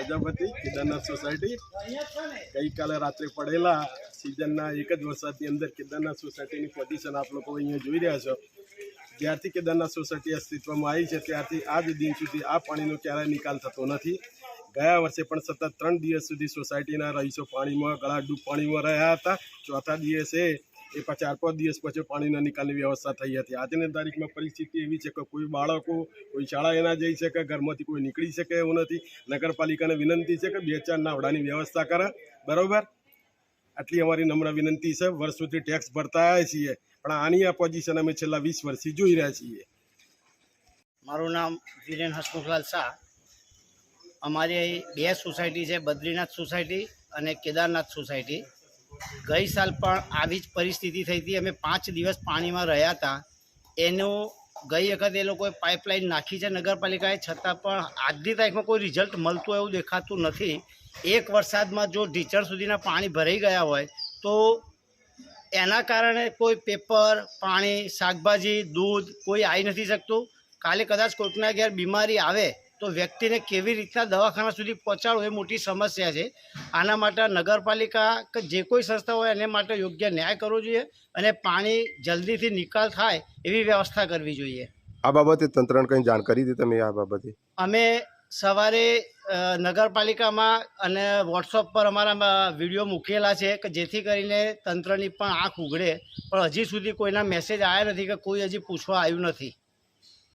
Prajapati, Kedarnath society. ગઈકાલે રાત્રે પડેલા સિઝનના એક જ વરસાદની અંદર કેદારનાથ સોસાયટીની પોઝિશન આપ લોકો અહીંયા જોઈ રહ્યા છો. જ્યારથી કેદારનાથ સોસાયટી અસ્તિત્વમાં આવી છે, ત્યારથી આજ દિન સુધી આ પાણીનો ક્યારેય નિકાલ થતો નથી. ગયા વર્ષે પણ સતત ત્રણ દિવસ સુધી સોસાયટીના રહીશો પાણીમાં ગળા ડૂબ પાણીમાં રહ્યા હતા. ચોથા દિવસે એ પછી ચાર પાંચ દિવસ પછી પાણીના નિકાલની વ્યવસ્થા થઈ હતી. આજની તારીખમાં પરિસ્થિતિ એવી છે કે કોઈ બાળકો, કોઈ શાળા એના જઈ શકે, ઘરમાંથી કોઈ નીકળી શકે એવું નથી. નગરપાલિકાને વિનંતી છે કે બે ચાર નાવડાની વ્યવસ્થા કરે. બરાબર? આટલી અમારી નમ્ર વિનંતી છે. વર્ષ સુધી ટેક્સ ભરતા આવ્યા છીએ. પણ આની આ પોઝિશન અમે છેલ્લા વીસ વર્ષથી જોઈ રહ્યા છીએ. મારું નામ વિરેન હસમુખલાલ શાહ. અમારી બે સોસાયટી છે, બદ્રીનાથ સોસાયટી અને કેદારનાથ સોસાયટી. ગઈ સાલ પણ આવી જ પરિસ્થિતિ થઈ હતી. અમે પાંચ દિવસ પાણીમાં રહ્યા હતા. એનું ગઈ વખત એ લોકોએ પાઇપલાઇન નાખી છે નગરપાલિકાએ. છતાં પણ આજની તારીખમાં કોઈ રિઝલ્ટ મળતું એવું દેખાતું નથી. એક વરસાદમાં જો ઢીચણ સુધીના પાણી ભરાઈ ગયા હોય, તો એના કારણે કોઈ પેપર, પાણી, શાકભાજી, દૂધ કોઈ આવી નથી શકતું. કાલે કદાચ કોઈકના ઘેર બીમારી આવે તો વ્યક્તિને કેવી રીતના દવાખાના સુધી પહોંચાડવું એ મોટી સમસ્યા છે. આના માટે નગરપાલિકા કે જે કોઈ સંસ્થા હોય એને માટે યોગ્ય ન્યાય કરવો જોઈએ અને પાણી જલ્દીથી નિકાલ થાય એવી વ્યવસ્થા કરવી જોઈએ. આ બાબતે તંત્રને કંઈ જાણ કરી હતી તમે આ બાબતે? અમે સવારે નગરપાલિકામાં અને વોટ્સઅપ પર અમારા વીડિયો મૂકેલા છે કે જેથી કરીને તંત્રની પણ આંખ ઉઘડે પણ હજી સુધી કોઈના મેસેજ આવ્યા નથી કે કોઈ હજી પૂછવા આવ્યું નથી.